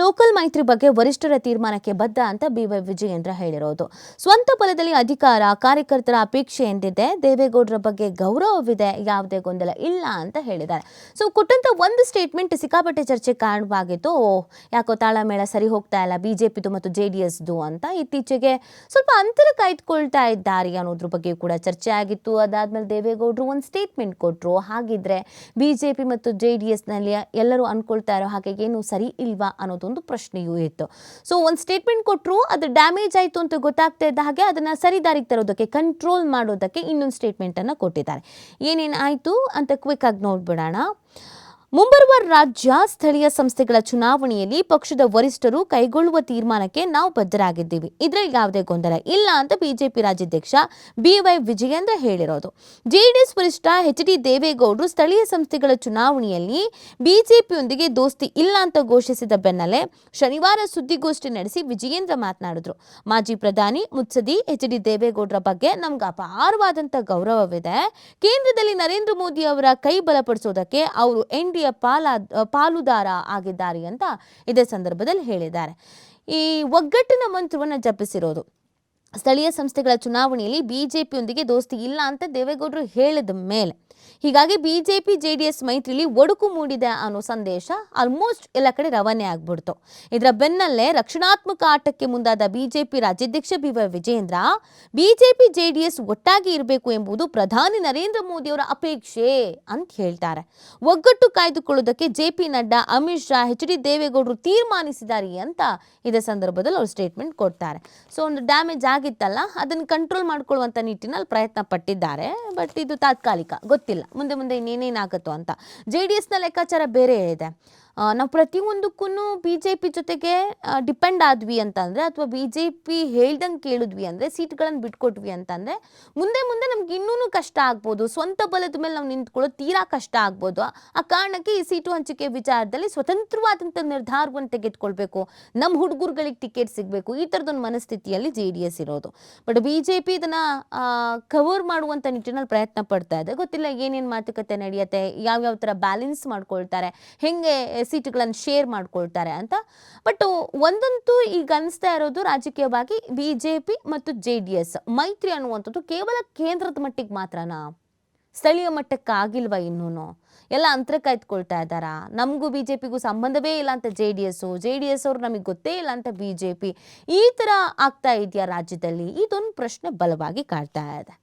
Local ಮೈತ್ರಿ ಬಗ್ಗೆ ವರಿಷ್ಠರ ತೀರ್ಮಾನಕ್ಕೆ ಬದ್ಧ ಅಂತ ಬಿ ವೈ ವಿಜಯೇಂದ್ರ ಹೇಳಿರೋದು. ಸ್ವಂತ ಬಲದಲ್ಲಿ ಅಧಿಕಾರ, ಕಾರ್ಯಕರ್ತರ ಅಪೇಕ್ಷೆ ಎಂದಿದೆ. ದೇವೇಗೌಡರ ಬಗ್ಗೆ ಗೌರವವಿದೆ. ಯಾವುದೇ ಗೊಂದಲ ಇಲ್ಲ ಅಂತ ಹೇಳಿದ್ದಾರೆ. ಸೊ ಕೊಟ್ಟಂತ ಒಂದು ಸ್ಟೇಟ್ಮೆಂಟ್ ಸಿಕ್ಕಾಪಟ್ಟೆ ಚರ್ಚೆ ಕಾರಣವಾಗಿತ್ತು. ಯಾಕೋ ತಾಳಮೇಳ ಸರಿ ಹೋಗ್ತಾ ಇಲ್ಲ, ಬಿಜೆಪಿದು ಮತ್ತು ಜೆ ಡಿ ಅಂತ ಇತ್ತೀಚೆಗೆ ಸ್ವಲ್ಪ ಅಂತರ ಕಾಯ್ದುಕೊಳ್ತಾ ಇದ್ದಾರೆ ಅನ್ನೋದ್ರ ಬಗ್ಗೆ ಕೂಡ ಚರ್ಚೆ ಆಗಿತ್ತು. ಅದಾದ್ಮೇಲೆ ದೇವೇಗೌಡರು ಒಂದು ಸ್ಟೇಟ್ಮೆಂಟ್ ಕೊಟ್ಟರು ಹಾಗಿದ್ರೆ ಬಿಜೆಪಿ ಮತ್ತು ಜೆ ಡಿ ಎಸ್ನಲ್ಲಿ ಎಲ್ಲರೂ ಅನ್ಕೊಳ್ತಾ ಇರೋ ಹಾಗೆ ಏನು ಸರಿ ಇಲ್ವಾ ಅನ್ನೋದೊಂದು ಪ್ರಶ್ನೆಯೂ ಇತ್ತು. ಸೊ ಒಂದು ಸ್ಟೇಟ್ಮೆಂಟ್ ಕೊಟ್ಟರು ಅದು ಡ್ಯಾಮೇಜ್ ಆಯಿತು ಅಂತ ಗೊತ್ತಾಗ್ತಾ ಇದ್ದ ಹಾಗೆ ಅದನ್ನು ಸರಿದಾರಿಗೆ ತರೋದಕ್ಕೆ ಕಂಟ್ರೋಲ್ ಮಾಡೋದಕ್ಕೆ ಇನ್ನೊಂದು ಸ್ಟೇಟ್ಮೆಂಟನ್ನು ಕೊಟ್ಟಿದ್ದಾರೆ. ಏನೇನು ಆಯಿತು ಅಂತ ಕ್ವಿಕ್ ಆಗಿ ನೋಡ್ಬಿಡೋಣ. ಮುಂಬರುವ ರಾಜ್ಯ ಸ್ಥಳೀಯ ಸಂಸ್ಥೆಗಳ ಚುನಾವಣೆಯಲ್ಲಿ ಪಕ್ಷದ ವರಿಷ್ಠರು ಕೈಗೊಳ್ಳುವ ತೀರ್ಮಾನಕ್ಕೆ ನಾವು ಬದ್ಧರಾಗಿದ್ದೀವಿ. ಇದರಲ್ಲಿ ಯಾವುದೇ ಗೊಂದಲ ಇಲ್ಲ ಅಂತ ಬಿಜೆಪಿ ರಾಜ್ಯಾಧ್ಯಕ್ಷ ಬಿವೈ ವಿಜಯೇಂದ್ರ ಹೇಳಿರೋದು. ಜೆಡಿಎಸ್ ವರಿಷ್ಠ ಎಚ್ ಡಿ ದೇವೇಗೌಡರು ಸ್ಥಳೀಯ ಸಂಸ್ಥೆಗಳ ಚುನಾವಣೆಯಲ್ಲಿ ಬಿಜೆಪಿಯೊಂದಿಗೆ ದೋಸ್ತಿ ಇಲ್ಲ ಅಂತ ಘೋಷಿಸಿದ ಬೆನ್ನಲ್ಲೇ ಶನಿವಾರ ಸುದ್ದಿಗೋಷ್ಠಿ ನಡೆಸಿ ವಿಜಯೇಂದ್ರ ಮಾತನಾಡಿದ್ರು. ಮಾಜಿ ಪ್ರಧಾನಿ ಮುತ್ಸದಿ ಎಚ್ ಡಿ ದೇವೇಗೌಡರ ಬಗ್ಗೆ ನಮ್ಗೆ ಅಪಾರವಾದಂಥ ಗೌರವವಿದೆ. ಕೇಂದ್ರದಲ್ಲಿ ನರೇಂದ್ರ ಮೋದಿ ಅವರ ಕೈ ಬಲಪಡಿಸೋದಕ್ಕೆ ಅವರು ಎನ್ ಪಾಲ ಪಾಲುದಾರ ಆಗಿದ್ದಾರೆ ಅಂತ ಇದೇ ಸಂದರ್ಭದಲ್ಲಿ ಹೇಳಿದ್ದಾರೆ. ಈ ಒಗ್ಗಟ್ಟಿನ ಮಂತ್ರವನ್ನು ಜಪಿಸಿರೋದು ಸ್ಥಳೀಯ ಸಂಸ್ಥೆಗಳ ಚುನಾವಣೆಯಲ್ಲಿ ಬಿಜೆಪಿಯೊಂದಿಗೆ ದೋಸ್ತಿ ಇಲ್ಲ ಅಂತ ದೇವೇಗೌಡರು ಹೇಳಿದ ಮೇಲೆ. ಹೀಗಾಗಿ ಬಿಜೆಪಿ ಎಸ್ ಮೈತ್ರಿಲಿ ಒಡುಕು ಮೂಡಿದೆ ಅನ್ನೋ ಸಂದೇಶ ಆಲ್ಮೋಸ್ಟ್ ಎಲ್ಲ ಕಡೆ ರವಾನೆ ಆಗ್ಬಿಡ್ತು. ಇದರ ಬೆನ್ನಲ್ಲೇ ರಕ್ಷಣಾತ್ಮಕ ಆಟಕ್ಕೆ ಮುಂದಾದ ಬಿಜೆಪಿ ರಾಜ್ಯಾಧ್ಯಕ್ಷ B Y Vijayendra BJP J D S ಒಟ್ಟಾಗಿ ಇರಬೇಕು ಎಂಬುದು ಪ್ರಧಾನಿ ನರೇಂದ್ರ ಮೋದಿ ಅವರ ಅಪೇಕ್ಷೆ ಅಂತ ಹೇಳ್ತಾರೆ. ಒಗ್ಗಟ್ಟು ಕಾಯ್ದುಕೊಳ್ಳುವುದಕ್ಕೆ J P Nadda, Amit Shah H D ದೇವೇಗೌಡರು ತೀರ್ಮಾನಿಸಿದ್ದಾರೆ ಅಂತ ಇದೇ ಸಂದರ್ಭದಲ್ಲಿ ಅವರು ಸ್ಟೇಟ್ಮೆಂಟ್ ಕೊಡ್ತಾರೆ. ಸೊ ಒಂದು ಡ್ಯಾಮೇಜ್ ಆಗಿತ್ತಲ್ಲ, ಅದನ್ನು ಕಂಟ್ರೋಲ್ ಮಾಡ್ಕೊಳ್ಳುವಂಥ ನಿಟ್ಟಿನಲ್ಲಿ ಪ್ರಯತ್ನ ಪಟ್ಟಿದ್ದಾರೆ ಬಟ್ ಇದು ತಾತ್ಕಾಲಿಕ, ಗೊತ್ತಿಲ್ಲ. ಮುಂದೆ ಮುಂದೆ ಇನ್ನೇನೇನಾಗುತ್ತೋ ಅಂತ. ಜೆ ಡಿ ಎಸ್ನ ಲೆಕ್ಕಾಚಾರ ಬೇರೆ ಇದೆ. ನಾವು ಪ್ರತಿಯೊಂದಕ್ಕೂ ಬಿ ಜೆ ಪಿ ಜೊತೆಗೆ ಡಿಪೆಂಡ್ ಆದ್ವಿ ಅಂತಂದರೆ, ಅಥವಾ ಬಿ ಜೆ ಪಿ ಹೇಳ್ದಂಗೆ ಕೇಳಿದ್ವಿ ಅಂದರೆ ಸೀಟ್ಗಳನ್ನು ಬಿಟ್ಕೊಟ್ವಿ ಅಂತಂದರೆ, ಮುಂದೆ ಮುಂದೆ ನಮ್ಗೆ ಇನ್ನೂ ಕಷ್ಟ ಆಗ್ಬೋದು. ಸ್ವಂತ ಬಲದ ಮೇಲೆ ನಾವು ನಿಂತ್ಕೊಳ್ಳೋದು ತೀರಾ ಕಷ್ಟ ಆಗ್ಬೋದು. ಆ ಕಾರಣಕ್ಕೆ ಈ ಸೀಟು ಹಂಚಿಕೆ ವಿಚಾರದಲ್ಲಿ ಸ್ವತಂತ್ರವಾದಂಥ ನಿರ್ಧಾರವನ್ನು ತೆಗೆದುಕೊಳ್ಬೇಕು. ನಮ್ಮ ಹುಡುಗರುಗಳಿಗೆ ಟಿಕೆಟ್ ಸಿಗಬೇಕು. ಈ ಥರದೊಂದು ಮನಸ್ಥಿತಿಯಲ್ಲಿ ಜೆ ಡಿ ಎಸ್ ಇರೋದು. ಬಟ್ ಬಿ ಜೆ ಪಿ ಇದನ್ನು ಕವರ್ ಮಾಡುವಂಥ ನಿಟ್ಟಿನಲ್ಲಿ ಪ್ರಯತ್ನ ಪಡ್ತಾ ಇದೆ. ಗೊತ್ತಿಲ್ಲ ಏನೇನು ಮಾತುಕತೆ ನಡೆಯುತ್ತೆ, ಯಾವ್ಯಾವ ಥರ ಬ್ಯಾಲೆನ್ಸ್ ಮಾಡ್ಕೊಳ್ತಾರೆ, ಹೆಂಗೆ ಸೀಟುಗಳನ್ನು ಶೇರ್ ಮಾಡ್ಕೊಳ್ತಾರೆ ಅಂತ. ಬಟ್ ಒಂದಂತೂ ಈಗ ಅನಿಸ್ತಾ ಇರೋದು ರಾಜಕೀಯವಾಗಿ ಬಿ ಜೆ ಪಿ ಮತ್ತು ಜೆ ಡಿ ಎಸ್ ಮೈತ್ರಿ ಅನ್ನುವಂಥದ್ದು ಕೇವಲ ಕೇಂದ್ರದ ಮಟ್ಟಿಗೆ ಮಾತ್ರನಾ? ಸ್ಥಳೀಯ ಮಟ್ಟಕ್ಕೆ ಆಗಿಲ್ವಾ ಇನ್ನೂ ಎಲ್ಲ ಅಂತರ ಕಾಯ್ದುಕೊಳ್ತಾ ಇದ್ದಾರಾ? ನಮಗೂ ಬಿ ಜೆ ಪಿಗೂ ಸಂಬಂಧವೇ ಇಲ್ಲ ಅಂತ J D S J D S ಅವರು ನಮಗೆ ಗೊತ್ತೇ ಇಲ್ಲ ಅಂತ ಬಿ ಜೆ ಪಿ ಈ ಥರ ಆಗ್ತಾ ಇದೆಯಾ ರಾಜ್ಯದಲ್ಲಿ? ಇದೊಂದು ಪ್ರಶ್ನೆ ಬಲವಾಗಿ ಕಾಡ್ತಾ ಇದೆ.